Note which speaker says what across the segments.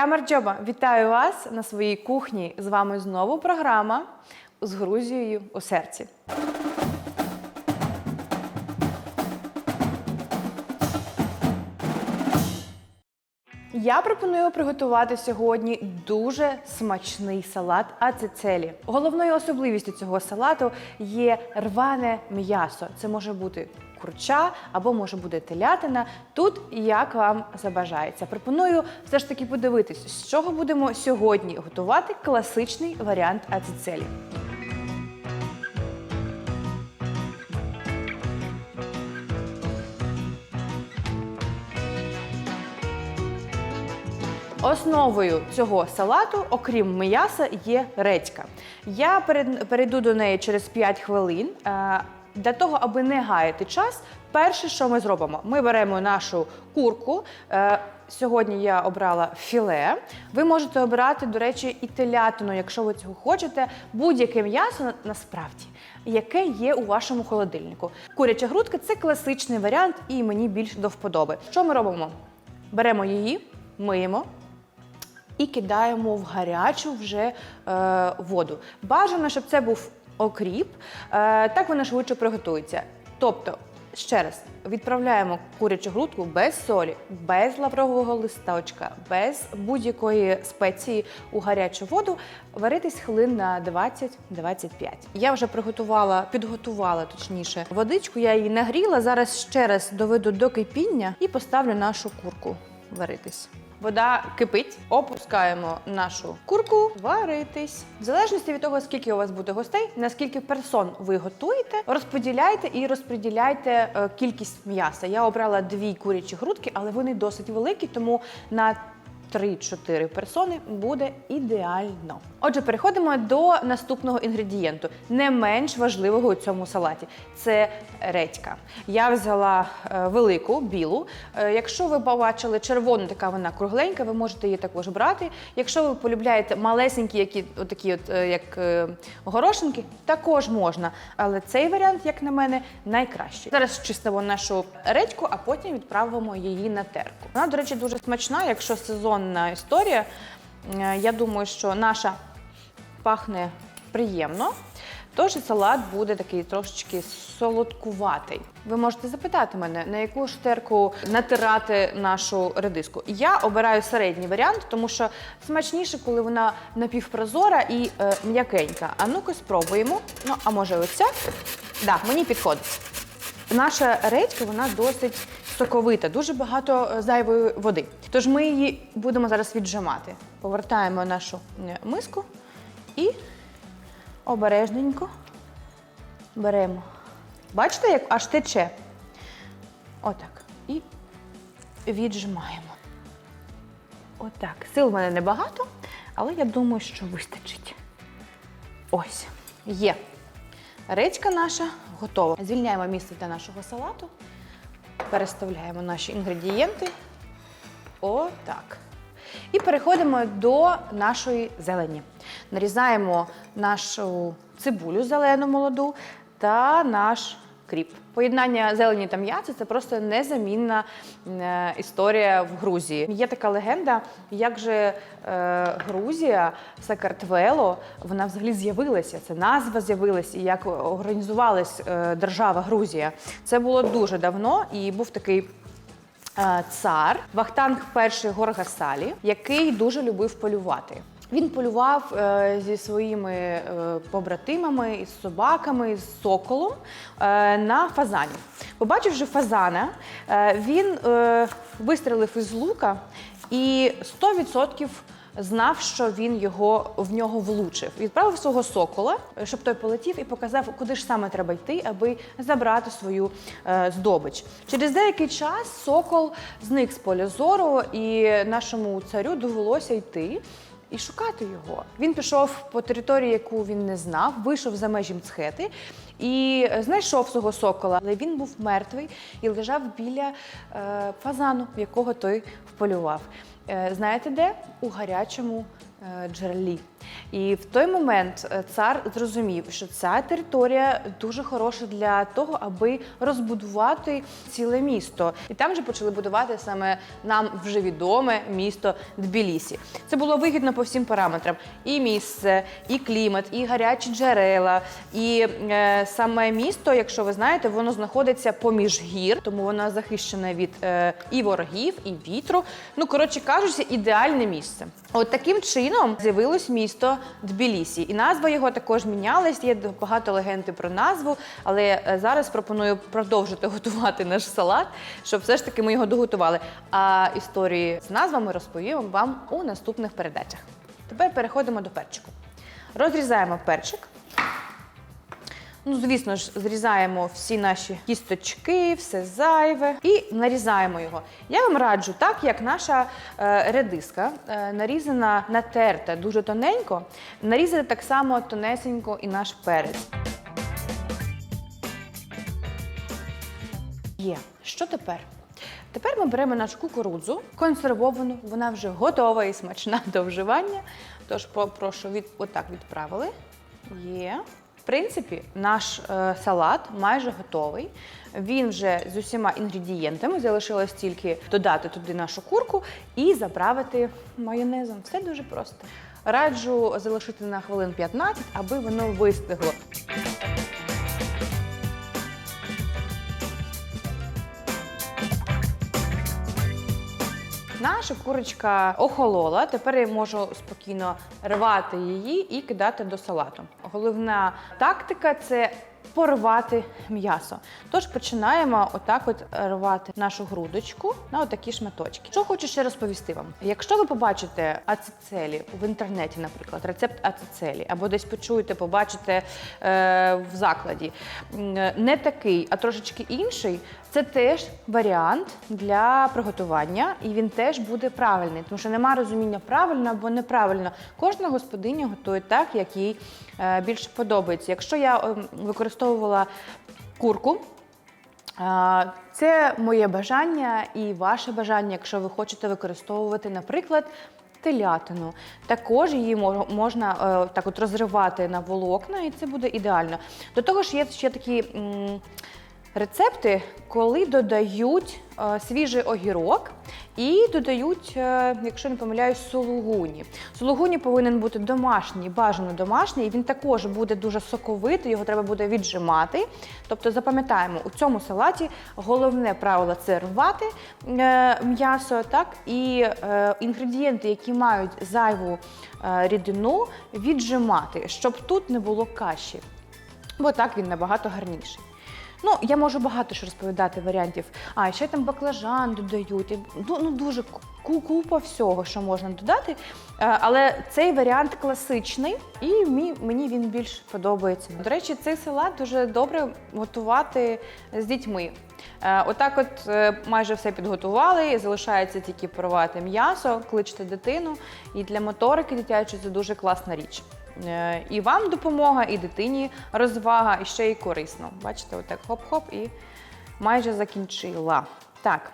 Speaker 1: Я Марджоба, вітаю вас на своїй кухні. З вами знову програма з Грузією у серці. Я пропоную приготувати сьогодні дуже смачний салат ацицелі. Головною особливістю цього салату є рване м'ясо. Це може бути курча або може бути телятина. Тут як вам забажається. Пропоную все ж таки подивитись, з чого будемо сьогодні готувати класичний варіант ацицелі. Основою цього салату, окрім м'яса, є редька. Я перейду до неї через 5 хвилин. Е, Для того, аби не гаяти час, перше, що ми зробимо, ми беремо нашу курку. Е, Сьогодні я обрала філе. Ви можете обирати, до речі, і телятину, якщо ви цього хочете, будь-яке м'ясо насправді, яке є у вашому холодильнику. Куряча грудка це класичний варіант, і мені більш до вподоби. Що ми робимо? Беремо її, миємо, і кидаємо в гарячу вже е, воду. Бажано, щоб це був окріп, е, так вона швидше приготується. Тобто, ще раз, відправляємо курячу грудку без солі, без лаврового листочка, без будь-якої спеції у гарячу воду, варитись хвилин на 20-25. Я вже приготувала, підготувала точніше водичку, я її нагріла. Зараз ще раз доведу до кипіння і поставлю нашу курку варитись. Вода кипить, опускаємо нашу курку варитись. В залежності від того, скільки у вас буде гостей, наскільки персон ви готуєте, розподіляйте і розподіляйте е, кількість м'яса. Я обрала дві курячі грудки, але вони досить великі, тому на 3-4 персони буде ідеально. Отже, переходимо до наступного інгредієнту, не менш важливого у цьому салаті. Це редька. Я взяла е, велику білу. Е, якщо ви побачили червону, така вона кругленька, ви можете її також брати. Якщо ви полюбляєте малесенькі, які отакі, от е, як горошинки, також можна. Але цей варіант, як на мене, найкращий. Зараз чистимо нашу редьку, а потім відправимо її на терку. Вона, до речі, дуже смачна, якщо сезонна історія. Е, Я думаю, що наша пахне приємно. Тож салат буде такий трошечки солодкуватий. Ви можете запитати мене, на яку ж терку натирати нашу редиску. Я обираю середній варіант, тому що смачніше, коли вона напівпрозора і е, м'якенька. А ну-ка спробуємо. Ну, а може, оця? Да, мені підходить. Наша редька вона досить соковита, дуже багато е, зайвої води. Тож ми її будемо зараз віджимати. Повертаємо нашу миску і обережненько беремо. Бачите, як аж тече? Отак. І віджимаємо. Отак. Сил в мене небагато, але я думаю, що вистачить. Ось, є. Редька наша готова. Звільняємо місце для нашого салату. Переставляємо наші інгредієнти. Отак. І переходимо до нашої зелені. Нарізаємо нашу цибулю зелену молоду та наш кріп. Поєднання зелені та м'яса це просто незамінна е, історія в Грузії. Є така легенда, як же е, Грузія, Сакартвело, вона взагалі з'явилася. Це назва з'явилася, і як організувалась е, держава Грузія. Це було дуже давно, і був такий цар Вахтанг І Горгасалі, який дуже любив полювати. Він полював е, зі своїми е, побратимами, із собаками, з соколом е, на фазанів. Побачивши фазана, він вистрелив із лука і 100% знав, що він його в нього влучив. Відправив свого сокола, щоб той полетів і показав, куди ж саме треба йти, аби забрати свою здобич. Через деякий час сокол зник з поля зору, і нашому царю довелося йти. І шукати його. Він пішов по території, яку він не знав, вийшов за межі мцхети і знайшов свого сокола. Але він був мертвий і лежав біля е, фазану, якого той вполював. Е, знаєте де? У гарячому е, джерелі. І в той момент е, цар зрозумів, що ця територія дуже хороша для того, аби розбудувати ціле місто. І там же почали будувати саме нам вже відоме місто Тбілісі. Це було вигідно по всім параметрам: і місце, і клімат, і гарячі джерела, і е, саме місто, якщо ви знаєте, воно знаходиться поміж гір, тому воно захищене від е, і ворогів, і вітру. Ну коротше кажучи, ідеальне місце. От таким чином з'явилось місто Тбілісі. І назва його також мінялась. Є багато легенди про назву, але е, зараз пропоную продовжити готувати наш салат, щоб все ж таки ми його доготували. А історії з назвами розповім вам у наступних передачах. Тепер переходимо до перчику. Розрізаємо перчик. Ну, звісно ж, зрізаємо всі наші кісточки, все зайве і нарізаємо його. Я вам раджу, так як наша е, редиска е, нарізана, натерта дуже тоненько, нарізати так само тонесенько і наш перець. Є. Що тепер? Тепер ми беремо нашу кукурудзу, консервовану, вона вже готова і смачна до вживання. Тож попрошу від отак відправили. Є. Принципі, наш е, салат майже готовий. Він вже з усіма інгредієнтами. Залишилось тільки додати туди нашу курку і заправити майонезом. Все дуже просто. Раджу залишити на хвилин 15, аби воно вистигло. Наша курочка охолола. Тепер я можу спокійно рвати її і кидати до салату. Головна тактика це порвати м'ясо. Тож починаємо отак от рвати нашу грудочку на отакі шматочки. Що хочу ще розповісти вам. Якщо ви побачите ацицелі в інтернеті, наприклад, рецепт ацицелі, або десь почуєте, побачите е, в закладі, не такий, а трошечки інший, це теж варіант для приготування, і він теж буде правильний, тому що немає розуміння правильно або неправильно. Кожна господиня готує так, як їй е, більше подобається. Якщо я е, використовувала курку. Це моє бажання і ваше бажання, якщо ви хочете використовувати, наприклад, телятину. Також її можна е, так от розривати на волокна, і це буде ідеально. До того ж, є ще такі. Рецепти, коли додають е, свіжий огірок і додають, е, якщо не помиляюсь, сулугуні. Сулугуні повинен бути домашній, бажано домашній, і він також буде дуже соковитий, його треба буде віджимати. Тобто запам'ятаємо, у цьому салаті головне правило це рвати е, м'ясо, так і інгредієнти, які мають зайву рідину, віджимати, щоб тут не було каші. Бо так він набагато гарніший. Ну, я можу багато що розповідати варіантів. А, ще там баклажан додають. Ну, ну дуже купа всього, що можна додати. Е, Але цей варіант класичний, і мені він більш подобається. До речі, цей салат дуже добре готувати з дітьми. Е, Отак, от е, майже все підготували, залишається тільки порвати м'ясо, кличте дитину. І для моторики дитячої це дуже класна річ. Е, І вам допомога, і дитині розвага, і ще й корисно. Бачите, отак хоп-хоп і майже закінчила. Так.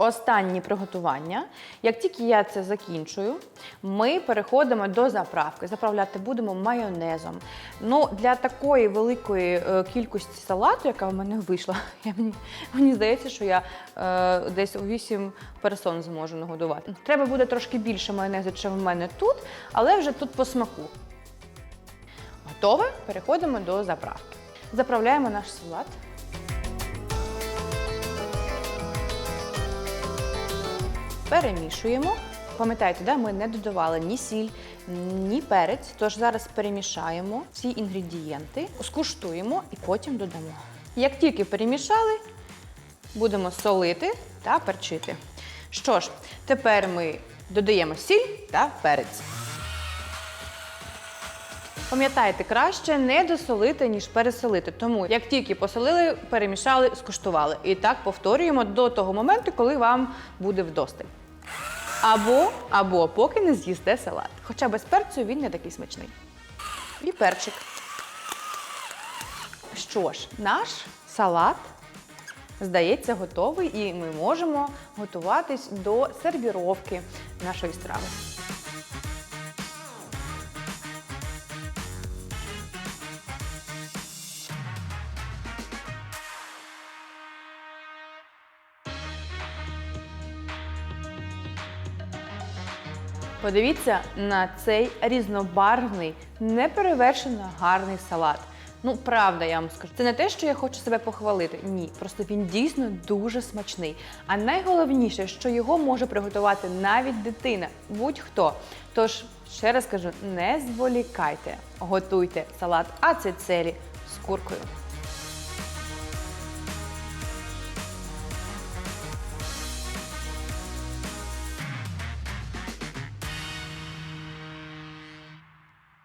Speaker 1: Останні приготування. Як тільки я це закінчую, ми переходимо до заправки. Заправляти будемо майонезом. Ну, для такої великої е, кількості салату, яка в мене вийшла, я, мені, мені здається, що я е, десь у 8 персон зможу нагодувати. Треба буде трошки більше майонезу, ніж в мене тут, але вже тут по смаку. Готове? Переходимо до заправки. Заправляємо наш салат. Перемішуємо. Пам'ятаєте, да, ми не додавали ні сіль, ні перець. Тож зараз перемішаємо всі інгредієнти, скуштуємо і потім додамо. Як тільки перемішали, будемо солити та перчити. Що ж, тепер ми додаємо сіль та перець. Пам'ятайте, краще не досолити, ніж пересолити. Тому як тільки посолили, перемішали, скуштували. І так повторюємо до того моменту, коли вам буде вдосталь. Або, або поки не з'їсте салат. Хоча без перцю він не такий смачний. І перчик. Що ж, наш салат, здається, готовий, і ми можемо готуватись до сервіровки нашої страви. Подивіться на цей різнобарвний, неперевершено гарний салат. Ну, правда, я вам скажу. Це не те, що я хочу себе похвалити. Ні, просто він дійсно дуже смачний. А найголовніше, що його може приготувати навіть дитина, будь-хто. Тож, ще раз кажу, не зволікайте, готуйте салат ацецелі з куркою.